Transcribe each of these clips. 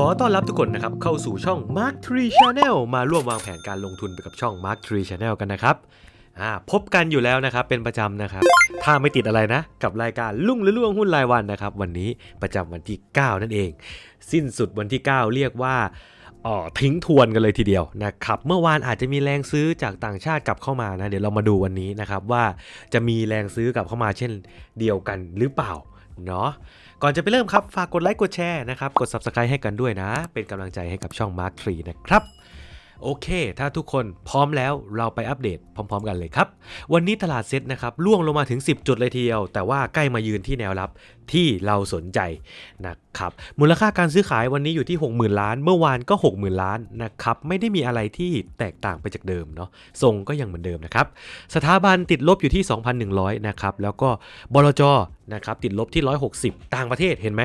ขอต้อนรับทุกคนนะครับ เข้าสู่ช่อง Mark Tree Channel มาร่วมวางแผนการลงทุนไปกับช่อง Mark Tree Channel กันนะครับพบกันอยู่แล้วนะครับเป็นประจำนะครับ ถ้าไม่ติดอะไรนะ กับรายการลุ่งหรือล่วงหุ้นรายวันนะครับ วันนี้ประจำวันที่ 9 นั่นเอง สิ้นสุดวันที่ 9 เรียกว่าออทิ้งทวนกันเลยทีเดียวนะครับเมื่อวานอาจจะมีแรงซื้อจากต่างชาติกลับเข้ามานะเดี๋ยวเรามาดูวันนี้นะครับว่าจะมีแรงซื้อกลับเข้ามาเช่นเดียวกันหรือเปล่า เนาะก่อนจะไปเริ่มครับ ฝากกดไลค์กดแชร์นะครับ กด Subscribe ให้กันด้วยนะ เป็นกำลังใจให้กับช่อง Mark 3นะครับ โอเค ถ้าทุกคนพร้อมแล้วเราไปอัปเดตพร้อม ๆ กันเลยครับ วันนี้ตลาดเซ็ตนะครับล่วงลงมาถึง 10 จุดเลยทีเดียว แต่ว่าใกล้มายืนที่แนวรับ ที่เราสนใจนะครับมูลค่าการซื้อขายวันนี้อยู่ที่ 60,000 ล้าน เมื่อวานก็ 60,000 ล้านนะครับไม่ได้มีอะไรที่แตกต่างไปจากเดิมเนาะทรงก็ยังเหมือนเดิมนะครับสถาบันติดลบอยู่ที่ 2,100 นะครับแล้วก็บลจนะครับติดลบที่ 160 ต่างประเทศเห็นไหม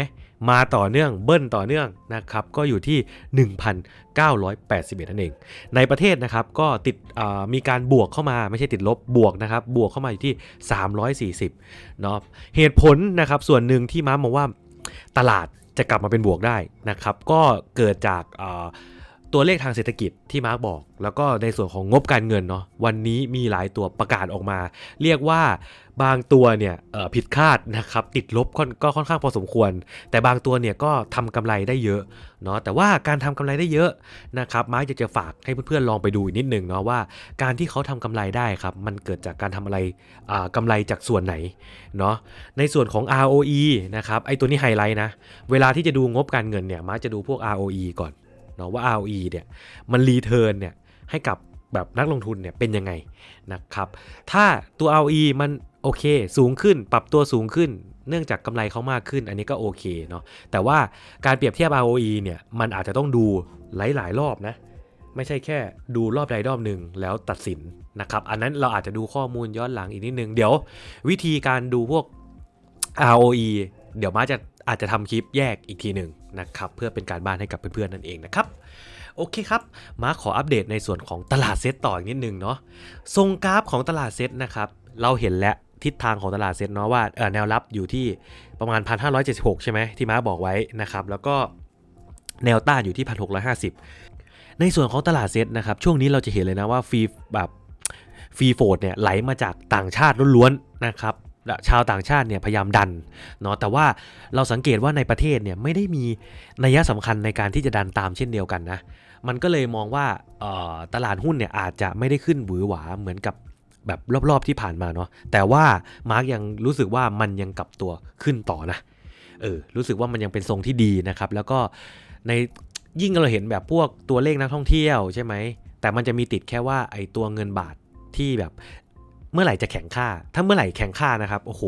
มาต่อเนื่องเบิ้ลต่อเนื่องนะครับก็อยู่ที่ 1,981นั่นเอง ในประเทศนะครับก็ติดมีการบวกเข้ามาไม่ใช่ติดลบบวกนะครับบวกเข้ามาอยู่ที่ 340เนาะเหตุผลนะครับส่วนหนึ่งึ่งที่ม้ามองว่าตลาดจะกลับมาเป็นบวกได้นะครับ ก็เกิดจากอ ตัวเลขทางเศรษฐกิจที่มาร์กบอก แล้วก็ในส่วนของงบการเงินเนาะวันนี้มีหลายตัวประกาศออกมา เรียกว่าบางตัวเนี่ยผิดคาดนะครับติดลบก็ค่อนข้างพอสมควร แต่บางตัวเนี่ยก็ทำกำไรได้เยอะเนาะแต่ว่าการทำกำไรได้เยอะนะครับมาร์กจะจะฝากให้เพื่อนๆลองไปดูอีกนิดนึงเนาะว่าการที่เขาทำกำไรได้ครับมันเกิดจากการทำอะไรอ่ากำไรจากส่วนไหนเนาะในส่วนของ ROE นะครับไอตัวนี้ไฮไลท์นะเวลาที่จะดูงบการเงินเนี่ยมาร์กจะดูพวก ROE ก่อน เนาะว่า ROE เนี่ยมันรีเทิร์นเนี่ยให้กับแบบนักลงทุนเนี่ยเป็นยังไงนะครับ ถ้าตัว ROE มันโอเค สูงขึ้นปรับตัวสูงขึ้น เนื่องจากกำไรเขามากขึ้น อันนี้ก็โอเคเนาะแต่ว่าการเปรียบเทียบ ROE เนี่ยมันอาจจะต้องดูหลาย ๆ รอบนะไม่ใช่แค่ดูรอบใดรอบหนึ่งแล้วตัดสินนะครับ อันนั้นเราอาจจะดูข้อมูลย้อนหลังอีกนิดนึง เดี๋ยววิธีการดูพวก ROE เดี๋ยวมาจะอาจจะทำคลิปแยกอีกทีหนึ่ง นะครับเพื่อเป็นการบ้านให้กับเพื่อนๆนั่นเองนะครับโอเคครับ มาขออัปเดตในส่วนของตลาดเซตต่ออีกนิดนึงเนาะทรงกราฟของตลาดเซตนะครับเราเห็นแล้วทิศทางของตลาดเซตเนาะว่าเออแนวรับอยู่ที่ประมาณ 1,576 ใช่ไหมที่ม้าบอกไว้นะครับแล้วก็แนวต้านอยู่ที่ 1,650 ในส่วนของตลาดเซตนะครับช่วงนี้เราจะเห็นเลยนะว่าฟรีแบบฟรีโฟดเนี่ยไหลมาจากต่างชาติล้วนๆนะครับ ชาวต่างชาติเนี่ยพยายามดันเนาะแต่ว่าเราสังเกตว่าในประเทศเนี่ยไม่ได้มีนัยสำคัญในการที่จะดันตามเช่นเดียวกันนะมันก็เลยมองว่าตลาดหุ้นเนี่ยอาจจะไม่ได้ขึ้นหวือหวาเหมือนกับแบบรอบๆที่ผ่านมาเนาะแต่ว่ามาร์กยังรู้สึกว่ามันยังกลับตัวขึ้นต่อนะเออรู้สึกว่ามันยังเป็นทรงที่ดีนะครับ แล้วก็ในยิ่งเราเห็นแบบพวกตัวเลขนักท่องเที่ยวใช่ไหมแต่มันจะมีติดแค่ว่าไอ้ตัวเงินบาทที่แบบ เมื่อไหร่จะแข็งค่า ถ้าเมื่อไหร่แข็งค่านะครับ โอ้โห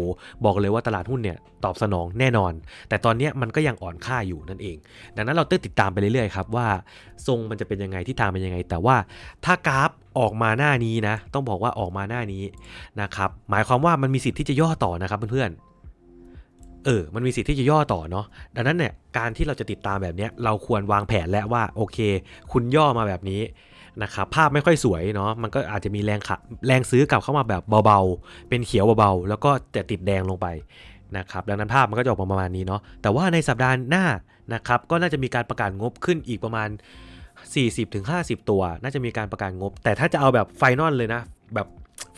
บอกเลยว่าตลาดหุ้นเนี่ยตอบสนองแน่นอน แต่ตอนนี้มันก็ยังอ่อนค่าอยู่นั่นเอง ดังนั้นเราต้องติดตามไปเรื่อยๆครับว่าทรงมันจะเป็นยังไงที่ทางเป็นยังไง แต่ว่าถ้ากราฟออกมาหน้านี้นะ ต้องบอกว่าออกมาหน้านี้นะครับ หมายความว่ามันมีสิทธิ์ที่จะย่อต่อนะครับเพื่อนๆเออ มันมีสิทธิ์ที่จะย่อต่อเนาะ ดังนั้นเนี่ย การที่เราจะติดตามแบบเนี้ยเราควรวางแผนแล้วว่า โอเค คุณย่อมาแบบนี้ นะครับภาพไม่ค่อยสวยเนาะมันก็อาจจะมีแรงขะแรงซื้อกลับเข้ามาแบบเบาๆ เป็นเขียวเบาๆ แล้วก็จะติดแดงลงไปนะครับดังนั้นภาพมันก็จะออกมาประมาณนี้เนาะแต่ว่าในสัปดาห์หน้านะครับก็น่าจะมีการประกาศงบขึ้นอีกประมาณ 40-50 ตัว น่าจะมีการประกาศงบ แต่ถ้าจะเอาแบบไฟนอลเลยนะแบบ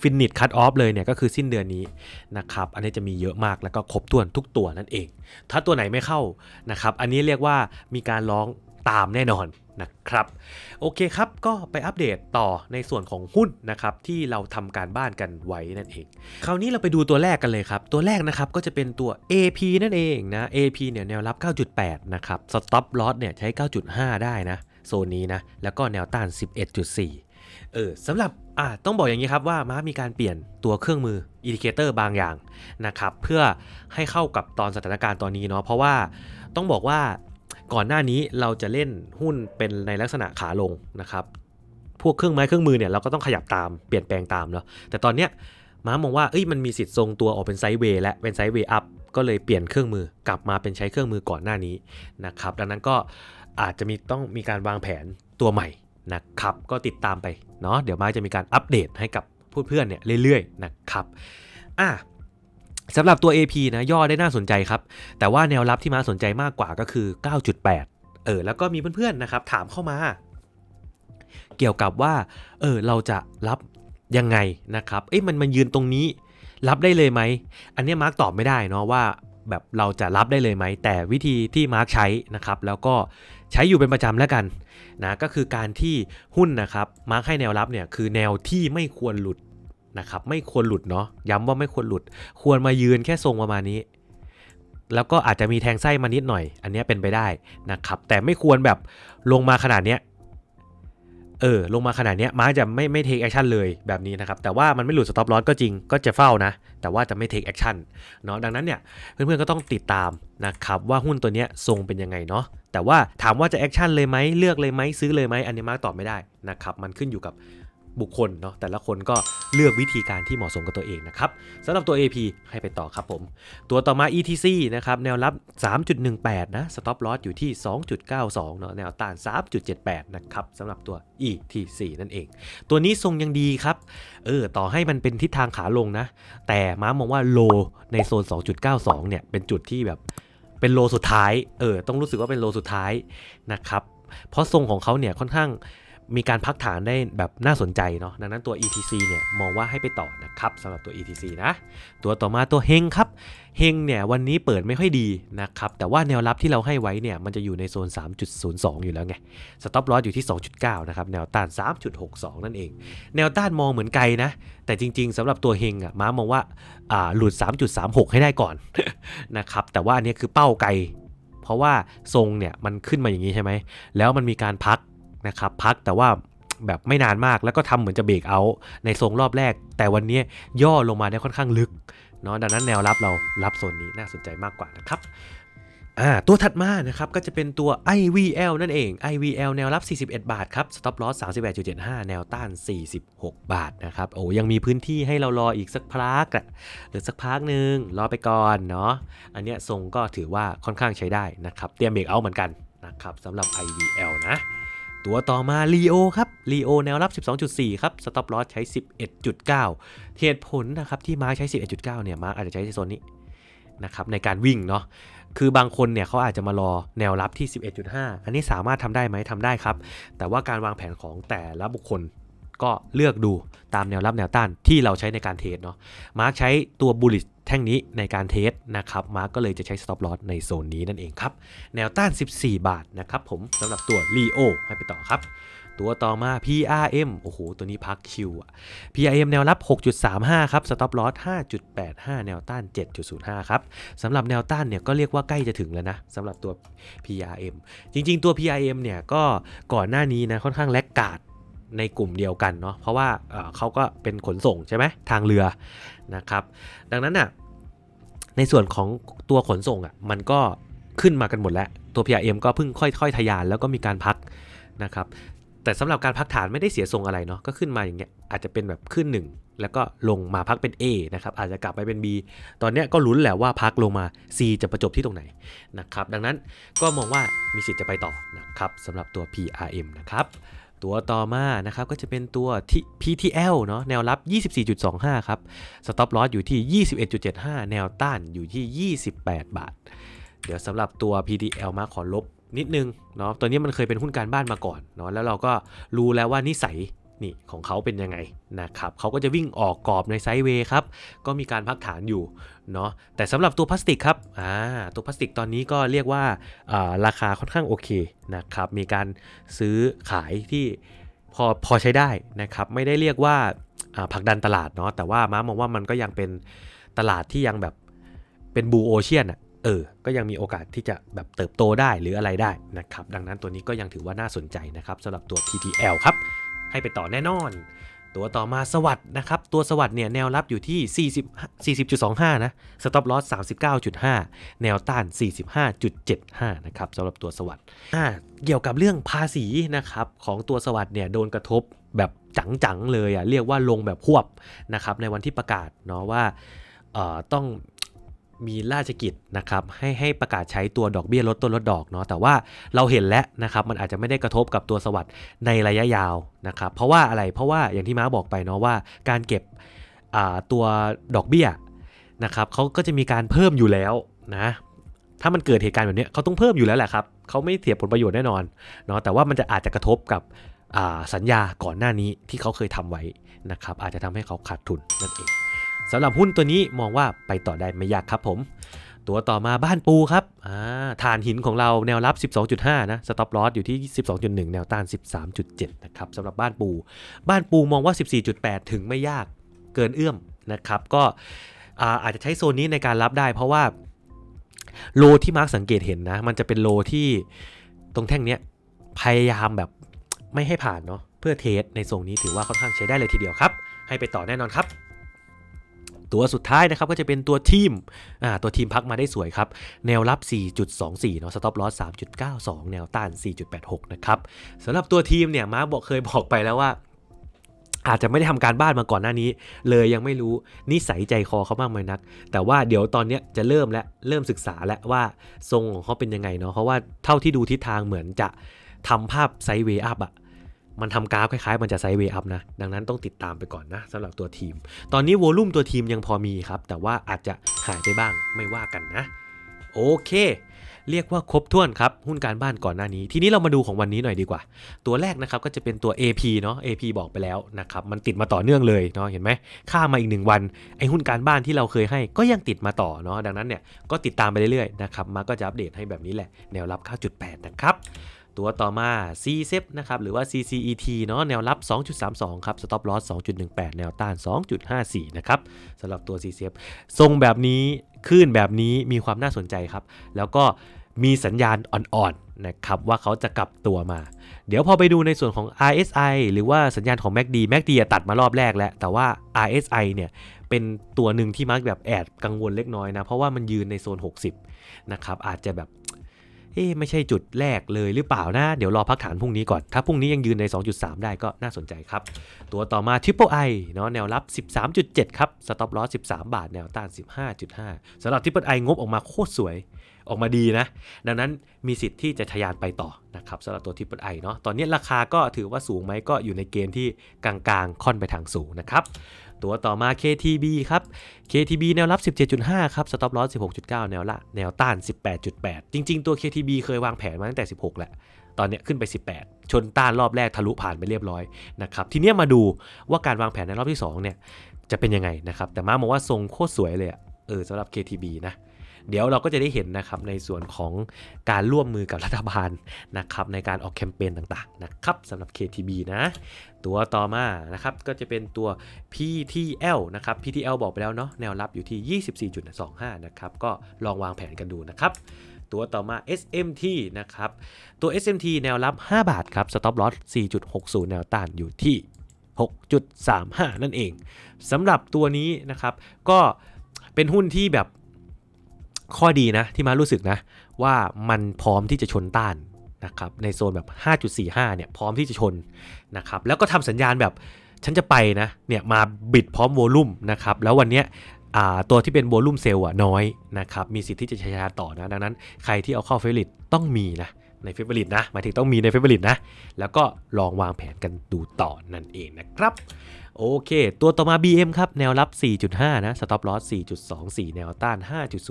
ฟินิชคัตออฟเลยเนี่ยก็คือสิ้นเดือนนี้นะครับอันนี้จะมีเยอะมากแล้วก็ครบถ้วนทุกตัวนั่นเอง ถ้าตัวไหนไม่เข้านะครับอันนี้เรียกว่ามีการร้องตามแน่นอน นะครับ โอเคครับก็ไปอัปเดตต่อในส่วนของหุ้นนะครับที่เราทำการบ้านกันไว้นั่นเอง คราวนี้เราไปดูตัวแรกกันเลยครับ ตัวแรกนะครับก็จะเป็นตัว AP นั่นเองนะ AP เนี่ยแนวรับ 9.8 นะครับ stop loss เนี่ยใช้ 9.5 ได้นะโซนนี้นะแล้วก็แนวต้าน 11.4เออสำหรับอ่าต้องบอกอย่างนี้ครับว่ามามีการเปลี่ยนตัวเครื่องมืออินดิเคเตอร์บางอย่างนะครับเพื่อให้เข้ากับตอนสถานการณ์ตอนนี้เนาะเพราะว่าต้องบอกว่า ก่อนหน้านี้เราจะเล่นหุ้นเป็นในลักษณะขาลงนะครับ พวกเครื่องไม้เครื่องมือเนี่ยเราก็ต้องขยับตามเปลี่ยนแปลงตามเนาะแต่ตอนเนี้ยม้ามองว่าเอ้ยมันมีสิทธิ์ทรงตัวออกเป็นไซด์เวย์และเป็นไซด์เวย์อัพก็เลยเปลี่ยนเครื่องมือกลับมาเป็นใช้เครื่องมือก่อนหน้านี้นะครับ ดังนั้นก็อาจจะมีต้องมีการวางแผนตัวใหม่นะครับ ก็ติดตามไปเนาะเดี๋ยวมาจะมีการอัปเดตให้กับเพื่อนๆเนี่ยเรื่อยๆนะครับอะ สำหรับตัว AP นะย่อได้น่าสนใจครับ แต่ว่าแนวรับที่มาสนใจมากกว่าก็คือ 9.8 เออแล้วก็มีเพื่อนๆนะครับถามเข้ามา เกี่ยวกับว่าเออเราจะรับยังไงนะครับเอ้ยมันมันยืนตรงนี้รับได้เลยไหม อันนี้มาร์กตอบไม่ได้เนาะว่าแบบเราจะรับได้เลยไหม แต่วิธีที่มาร์กใช้นะครับ แล้วก็ใช้อยู่เป็นประจำแล้วกันนะก็คือการที่หุ้นนะครับมาร์กให้แนวรับเนี่ยคือแนวที่ไม่ควรหลุด นะครับไม่ควรหลุดเนาะย้ำว่าไม่ควรหลุด ควรมายืนแค่ทรงประมาณนี้ แล้วก็อาจจะมีแทงไส้มานิดหน่อย อันนี้เป็นไปได้นะครับ แต่ไม่ควรแบบลงมาขนาดเนี้ยเออลงมาขนาดเนี้ยมาจะไม่ไม่เทคแอคชั่นเลยแบบนี้นะครับ แต่ว่ามันไม่หลุดสต็อปลอสก็จริงก็จะเฝ้านะ แต่ว่าจะไม่เทคแอคชั่นเนาะดังนั้นเนี่ยเพื่อนๆก็ต้องติดตามนะครับว่าหุ้นตัวเนี้ยทรงเป็นยังไงเนาะแต่ว่าถามว่าจะแอคชั่นเลยไหมเลือกเลยไหมซื้อเลยไหมอันนี้มาตอบไม่ได้นะครับมันขึ้นอยู่กับ บุคคลเนาะแต่ละคนก็เลือกวิธีการที่เหมาะสมกับตัวเองนะครับสำหรับตัว AP ให้ไปต่อครับผม ตัวต่อมา ETC นะครับแนวรับ 3.18 นะ stop loss อยู่ที่ 2.92 เนาะแนวต้าน 3.78 นะครับสำหรับตัว ETC นั่นเอง ตัวนี้ทรงยังดีครับ เออ ต่อให้มันเป็นทิศทางขาลงนะ แต่ม้ามองว่าโลในโซน 2.92 เนี่ย เป็นจุดที่แบบเป็นโลสุดท้าย เออ ต้องรู้สึกว่าเป็นโลสุดท้ายนะครับ เพราะทรงของเขาเนี่ยค่อนข้าง มีการพักฐานได้แบบน่าสนใจเนาะดังนั้นตัว ETC เนี่ยมองว่าให้ไปต่อนะครับสำหรับตัว ETC นะตัวต่อมาตัวเฮงครับเฮงเนี่ยวันนี้เปิดไม่ค่อยดีนะครับแต่ว่าแนวรับที่เราให้ไว้เนี่ยมันจะอยู่ในโซน 3.02 อยู่แล้วไงสต็อปลอสอยู่ที่ 2.9 นะครับแนวต้าน 3.62 นั่นเอง แนวต้านมองเหมือนไกลนะ แต่จริงๆสำหรับตัวเฮงอะม้ามองว่าอ่าหลุด 3.36 ให้ได้ก่อนนะครับแต่ว่าอันนี้คือเป้าไกล เพราะว่าทรงเนี่ยมันขึ้นมาอย่างนี้ใช่ไหมแล้วมันมีการพัก นะครับพักแต่ว่าแบบไม่นานมากแล้วก็ทำเหมือนจะเบรกเอาในทรงรอบแรก แต่วันนี้ย่อลงมาได้ค่อนข้างลึกเนาะดังนั้นแนวรับเรารับโซนนี้น่าสนใจมากกว่านะครับอ่าตัวถัดมานะครับก็จะเป็นตัว IVL นั่นเอง IVL แนวรับ 41 บาทครับ stop loss 31.75 แนวต้าน 46 บาทนะครับโอ้ยังมีพื้นที่ให้เรารออีกสักพักอะหรือสักพักหนึ่งรอไปก่อนเนาะอันเนี้ยทรงก็ถือว่าค่อนข้างใช้ได้นะครับ เตรียมเบรกเอาเหมือนกันนะครับสำหรับ IVL นะ ตัวต่อมาลีโอครับลีโอแนวรับ 12.4 ครับ สต็อปลอสใช้ 11.9 เหตุผลนะครับที่มาใช้ 11.9 เนี่ยมาอาจจะใช้ในโซนนี้นะครับในการวิ่งเนาะคือบางคนเนี่ยเขาอาจจะมารอแนวรับที่ 11.5 อันนี้สามารถทำได้ไหมทำได้ครับ แต่ว่าการวางแผนของแต่ละบุคคล ก็เลือกดูตามแนวรับแนวต้านที่เราใช้ในการเทรดเนาะมาร์คใช้ตัวบูลลิ h แท่งนี้ในการเทสนะครับมาร์กก็เลยจะใช้ stop loss ในโซนนี้นั่นเองครับ แนวต้าน 14 บาทนะครับผมสำหรับตัว Leo ให้ไปต่อครับ ตัวต่อมา PRM โอ้โห ตัวนี้พักคิวอะ PRM แนวรับ 6.35 ครับ stop loss 5.85 แนวต้าน 7.05 ครับสำหรับแนวต้านเนี่ยก็เรียกว่าใกล้จะถึงแล้วนะสำหรับตัว PRM จริง ๆ ตัว PRM เนี่ยก็ก่อนหน้านี้นะค่อนข้างแลกกาด ในกลุ่มเดียวกันเนาะเพราะว่าเขาก็เป็นขนส่งใช่ไหมทางเรือนะครับ ดังนั้นน่ะในส่วนของตัวขนส่งอะมันก็ขึ้นมากันหมดแล้ว ตัว PRM ก็เพิ่งค่อย ๆทะยานแล้วก็มีการพักนะครับ แต่สำหรับการพักฐานไม่ได้เสียทรงอะไรเนาะก็ขึ้นมาอย่างเงี้ยอาจจะเป็นแบบขึ้น 1 แล้วก็ลงมาพักเป็น A นะครับอาจจะกลับไปเป็น B ตอนเนี้ยก็ลุ้นแหละว่าพักลงมา C จะประจบที่ตรงไหนนะครับดังนั้นก็มองว่ามีสิทธิ์จะไปต่อนะครับสำหรับตัว PRM นะครับ ตัวต่อมานะครับก็จะเป็นตัวที PTL เนาะแนวรับ 24.25 ครับ stop loss อยู่ที่ 21.75 แนวต้านอยู่ที่ 28 บาท เดี๋ยวสำหรับตัว PTL มาขอลบนิดนึงเนาะตัวนี้มันเคยเป็นหุ้นการบ้านมาก่อนเนาะแล้วเราก็รู้แล้วว่านิสัย นี่ของเขาเป็นยังไงนะครับเขาก็จะวิ่งออกกรอบในไซด์เวย์ครับ ก็มีการพักฐานอยู่เนาะแต่สำหรับตัวพลาสติกครับอ่าตัวพลาสติกตอนนี้ก็เรียกว่าราคาค่อนข้างโอเคนะครับมีการซื้อขายที่พอพอใช้ได้นะครับ ไม่ได้เรียกว่าผักดันตลาดเนาะแต่ว่าม้ามองว่ามันก็ยังเป็นตลาดที่ยังแบบเป็นบูโอเชียนอะเออ ก็ยังมีโอกาสที่จะแบบเติบโตได้หรืออะไรได้นะครับ ดังนั้นตัวนี้ก็ยังถือว่าน่าสนใจนะครับสำหรับตัว PTL ครับ ให้ไปต่อแน่นอน ตัวต่อมาสวัสดนะครับ ตัวสวัสดเนี่ยแนวรับอยู่ที่ 40 40.25 นะ stop loss 39.5 แนวต้าน 45.75 นะครับสำหรับตัวสวัสดอ่าเกี่ยวกับเรื่องภาษีนะครับของตัวสวัสดเนี่ยโดนกระทบแบบจังๆเลยอะ่ะเรียกว่าลงแบบควบนะครับในวันที่ประกาศเนาะว่าเอ่อต้อง มีราชกิจนะครับให้ให้ประกาศใช้ตัวดอกเบี้ยลดต้นลดดอกเนาะแต่ว่าเราเห็นแล้วนะครับมันอาจจะไม่ได้กระทบกับตัวสวัสด์ในระยะยาวนะครับเพราะว่าอะไรเพราะว่าอย่างที่ม้าบอกไปเนาะว่าการเก็บตัวดอกเบี้ยนะครับเขาก็จะมีการเพิ่มอยู่แล้วนะถ้ามันเกิดเหตุการณ์แบบนี้เขาต้องเพิ่มอยู่แล้วแหละครับเขาไม่เสียผลประโยชน์แน่นอนเนาะแต่ว่ามันจะอาจจะกระทบกับสัญญาก่อนหน้านี้ที่เขาเคยทำไว้นะครับอาจจะทำให้เขาขาดทุนนั่นเอง สำหรับหุ้นตัวนี้มองว่าไปต่อได้ไม่ยากครับผม ตัวต่อมาบ้านปูครับฐานหินของเราแนวรับ 12.5 นะสต็อปลอสอยู่ที่ 12.1 แนวต้าน 13.7 นะครับสำหรับบ้านปู บ้านปูมองว่า 14.8 ถึงไม่ยากเกินเอื้อมนะครับ ก็อาอาจจะใช้โซนนี้ในการรับได้ เพราะว่าโลที่มาร์กสังเกตเห็นนะ มันจะเป็นโลที่ตรงแท่งเนี้ยพยายามแบบไม่ให้ผ่านเนาะเพื่อเทสในทรงนี้ถือว่าค่อนข้างใช้ได้เลยทีเดียวครับ ให้ไปต่อแน่นอนครับ ตัวสุดท้ายนะครับก็จะเป็นตัวทีมอ่าตัวทีมพักมาได้สวยครับ แนวรับ 4.24เนาะสต็อปลอส3.92 แนวต้าน 4.86 นะครับสำหรับตัวทีมเนี่ยมาบอกเคยบอกไปแล้วว่าอาจจะไม่ได้ทำการบ้านมาก่อนหน้านี้ เลยยังไม่รู้นิสัยใจคอเขามากไหมนัก แต่ว่าเดี๋ยวตอนเนี้ยจะเริ่มและเริ่มศึกษาแล้วว่าทรงของเขาเป็นยังไงเนาะเพราะว่าเท่าที่ดูทิศทางเหมือนจะทำภาพไซเวอัพอะ มันทำกราฟคล้ายๆ มันจะไซด์เวย์อัพนะ ดังนั้นต้องติดตามไปก่อนนะสำหรับตัวทีม ตอนนี้โวลุ่มตัวทีมยังพอมีครับ แต่ว่าอาจจะหายไปบ้างไม่ว่ากันนะ โอเค เรียกว่าครบถ้วนครับ หุ้นการบ้านก่อนหน้านี้ ทีนี้เรามาดูของวันนี้หน่อยดีกว่า ตัวแรกนะครับก็จะเป็นตัว AP เนาะ AP บอกไปแล้วนะครับ มันติดมาต่อเนื่องเลยเนาะเห็นไหมค่ามาอีกหนึ่งวันไอหุ้นการบ้านที่เราเคยให้ก็ยังติดมาต่อเนาะดังนั้นเนี่ยก็ติดตามไปเรื่อยๆนะครับมาก็จะอัปเดตให้แบบนี้แหละแนวรับ 9.8 นะครับ ตัวต่อมา c c e p นะครับหรือว่า CCET เนาะแนวรับ 2.32 ครับ stop loss 2.18 แนวต้าน 2.54 นะครับสำหรับตัว c c e p ทรงแบบนี้คลื่นแบบนี้มีความน่าสนใจครับ แล้วก็มีสัญญาณอ่อนๆนะครับว่าเขาจะกลับตัวมา เดี๋ยวพอไปดูในส่วนของ RSI หรือว่าสัญญาณของ MACD MACD ตัดมารอบแรกแล้ว แต่ว่า RSI เนี่ยเป็นตัวหนึ่งที่มาร์กแบบแอดกังวลเล็กน้อยนะ เพราะว่ามันยืนในโซน 60 นะครับอาจจะแบบ เอ๊ไม่ใช่จุดแรกเลยหรือเปล่านะ เดี๋ยวรอพักฐานพรุ่งนี้ก่อน ถ้าพรุ่งนี้ยังยืนใน 2.3 ได้ก็น่าสนใจครับ ตัวต่อมา Triple I เนาะแนวรับ 13.7 ครับ Stop Loss 13 บาท แนวต้าน 15.5สำหรับ Triple I งบออกมาโคตรสวยออกมาดีนะ ดังนั้นมีสิทธิ์ที่จะทะยานไปต่อนะครับสำหรับตัว Triple I เนาะตอนนี้ราคาก็ถือว่าสูงไหมก็อยู่ในเกณฑ์ที่กลางๆ ค่อนไปทางสูงนะครับ ตัวต่อมา KTB ครับ KTB แนวรับ 17.5 ครับ stop loss 16.9 แนวละแนวต้าน 18.8 จริง ๆ ตัว KTB เคยวางแผนมาตั้งแต่ 16 แหละ ตอนเนี้ยขึ้นไป 18 ชนต้านรอบแรกทะลุผ่านไปเรียบร้อยนะครับ ทีเนี้ยมาดูว่าการวางแผนในรอบที่ 2 เนี่ยจะเป็นยังไงนะครับ แต่มาบอกว่าทรงโคตรสวยเลยอะเออสำหรับ KTB นะ เดี๋ยวเราก็จะได้เห็นนะครับในส่วนของการร่วมมือกับรัฐบาลนะครับในการออกแคมเปญต่างๆนะครับสำหรับ KTB นะ ตัวต่อมานะครับก็จะเป็นตัว PTL นะครับ PTL บอกไปแล้วเนาะแนวรับอยู่ที่ 24.25 นะครับก็ลองวางแผนกันดูนะครับตัวต่อมา SMT นะครับ ตัว SMT แนวรับ 5 บาทครับ stop loss 4.60 แนวต้านอยู่ที่ 6.35 นั่นเองสำหรับตัวนี้นะครับ ก็เป็นหุ้นที่แบบ ข้อดีนะที่มารู้สึกนะ ว่ามันพร้อมที่จะชนต้านนะครับในโซนแบบ 5.45 เนี่ยพร้อมที่จะชนนะครับแล้วก็ทำสัญญาณแบบฉันจะไปนะเนี่ยมาบิดพร้อมโวลุ่มนะครับแล้ววันเนี้ยตัวที่เป็นโวลุ่มเซลล์อะน้อยนะครับมีสิทธิ์ที่จะช้งาต่อนะดังนั้นใครที่เอาเข้าเฟรลิตต้องมีนะในเฟรลิตนะหมายถึงต้องมีในเฟรลิตนะ แล้วก็ลองวางแผนกันดูต่อนั่นเองนะครับ โอเค ตัวต่อมา BM ครับ แนวรับ 4.5 นะ stop loss 4.24 แนวต้าน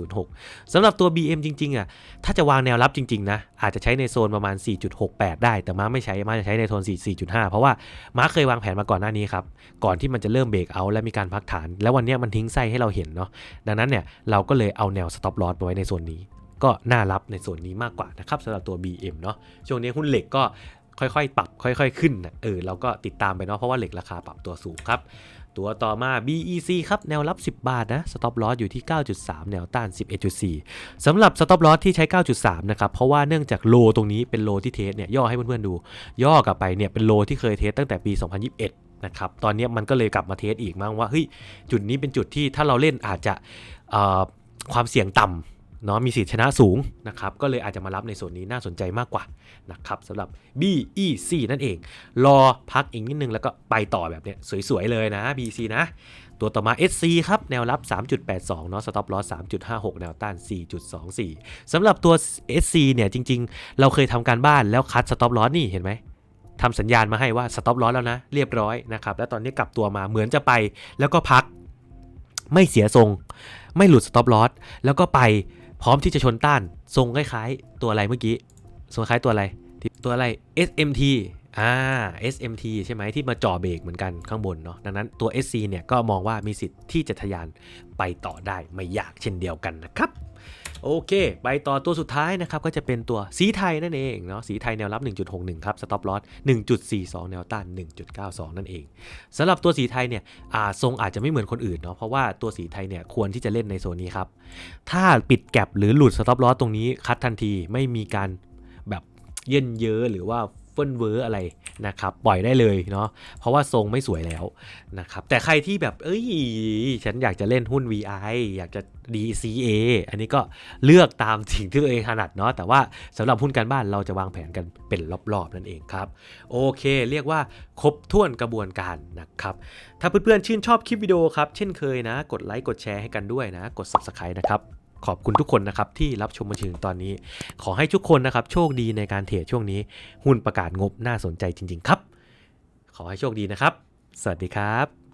5.06สำหรับตัว BM จริง ๆ อะ ถ้าจะวางแนวรับจริง ๆ นะ อาจจะใช้ในโซนประมาณ 4.68 ได้ แต่มาไม่ใช้ มาจะใช้ในโซน4 4.5 เพราะว่ามาเคยวางแผนมาก่อนหน้านี้ครับ ก่อนที่มันจะเริ่มเบรกเอาและมีการพักฐาน แล้ววันนี้มันทิ้งไส้ให้เราเห็นเนาะ ดังนั้นเนี่ย เราก็เลยเอาแนว stop loss ไว้ในโซนนี้ก็น่ารับในโซนนี้มากกว่านะครับสำหรับตัว BM เนาะช่วงนี้หุ้นเหล็กก็ ค่อยๆ ปรับค่อยๆ ขึ้นนะเออเราก็ติดตามไปเนาะเพราะว่าเหล็กราคาปรับตัวสูงครับ ตัวต่อมา BEC ครับ แนวรับ 10 บาทนะ stop loss อยู่ที่ 9.3 แนวต้าน 11.4สำหรับ stop loss ที่ใช้ 9.3 นะครับ เพราะว่าเนื่องจากโลตรงนี้เป็นโลที่เทสเนี่ยย่อให้เพื่อนๆดู ย่อกลับไปเนี่ยเป็นโลที่เคยเทสตั้งแต่ปี 2021นะครับตอนนี้มันก็เลยกลับมาเทสอีกมั้งว่าเฮ้ยจุดนี้เป็นจุดที่ถ้าเราเล่นอาจจะความเสี่ยงต่ำ เนาะมีสิทธิชนะสูงนะครับก็เลยอาจจะมารับในส่วนนี้น่าสนใจมากกว่านะครับสำหรับ BEC นั่นเอง รอพักอีกนิดนึงแล้วก็ไปต่อแบบเนี้ยสวยๆเลยนะ BEC นะ ตัวต่อมา SC ครับ แนวรับ 3.82 เนาะ stop loss 3.56 แนวต้าน 4.24สำหรับตัว SC เนี่ยจริงๆ เราเคยทำการบ้านแล้วคัด stop loss นี่เห็นไหมทำสัญญาณมาให้ว่า stop loss แล้วนะ เรียบร้อยนะครับแล้วตอนนี้กลับตัวมาเหมือนจะไปแล้วก็พักไม่เสียทรง ไม่หลุด stop loss แล้วก็ไป พร้อมที่จะชนต้านทรงคล้ายๆ ตัวอะไรเมื่อกี้ทรงคล้ายตัวอะไรตัวอะไร SMT อ่า SMT ใช่ไหมที่มาจ่อเบรกเหมือนกันข้างบนเนาะดังนั้นตัว SC เนี่ยก็มองว่ามีสิทธิ์ที่จะทะยานไปต่อได้ไม่ยากเช่นเดียวกันนะครับ โอเค ไปต่อตัวสุดท้ายนะครับ ก็จะเป็นตัวสีไทยนั่นเองเนาะสีไทยแนวรับ 1.61 ครับสต็อปลอส1.42 แนวต้าน 1.92 นั่นเองสำหรับตัวสีไทยเนี่ยทรงอาจจะไม่เหมือนคนอื่นเนาะเพราะว่าตัวสีไทยเนี่ยควรที่จะเล่นในโซนนี้ครับ ถ้าปิดแก็บหรือหลุดสต็อปลอสตรงนี้คัดทันทีไม่มีการแบบเย็นเยอะหรือว่า ฟิ่นเวอร์อะไรนะครับปล่อยได้เลยเนาะเพราะว่าทรงไม่สวยแล้วนะครับแต่ใครที่แบบเอ้ยฉันอยากจะเล่นหุ้น VI อยากจะ DCA อันนี้ก็เลือกตามสิ่งที่ตัวเองถนัดเนาะแต่ว่าสำหรับหุ้นการบ้านเราจะวางแผนกันเป็นรอบๆนั่นเองครับโอเค เรียกว่าครบถ้วนกระบวนการนะครับถ้าเพื่อนๆชื่นชอบคลิปวิดีโอครับเช่นเคยนะ กดไลค์กดแชร์ให้กันด้วยนะ กด Subscribe นะครับ ขอบคุณทุกคนนะครับที่รับชมมาถึงตอนนี้ ขอให้ทุกคนนะครับโชคดีในการเทรดช่วงนี้ หุ้นประกาศงบน่าสนใจจริง ๆ ครับ ขอให้โชคดีนะครับ สวัสดีครับ